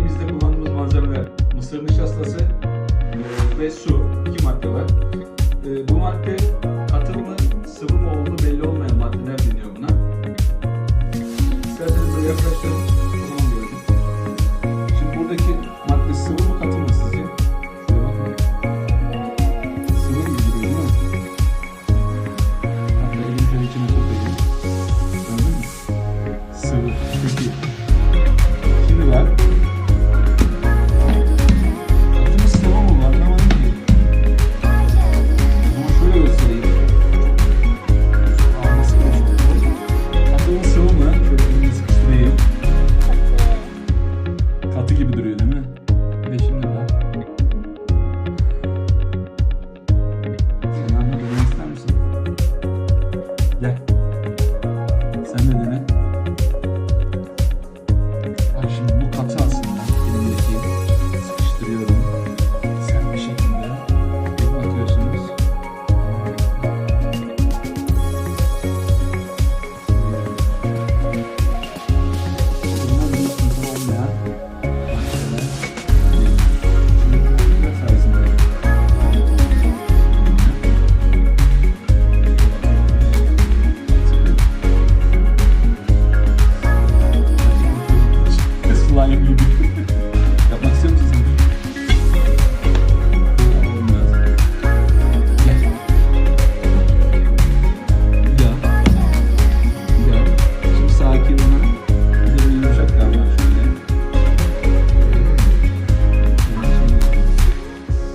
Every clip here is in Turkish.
yemeğimizde kullandığımız malzemeler mısır nişastası e, ve su. iki madde var. E, bu madde katıl mı, sıvı mı olduğu belli olmayan maddeler deniyor buna. İsterseniz böyle yaklaştırın. Sen de dene. Bak şimdi.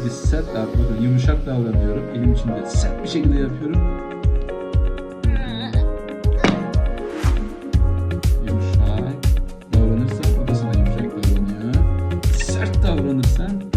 ve sert bakın yumuşak davranıyorum. Elim içinde sert bir şekilde yapıyorum. Yumuşak davranırsan o da sana yumuşak davranıyor. Sert davranırsan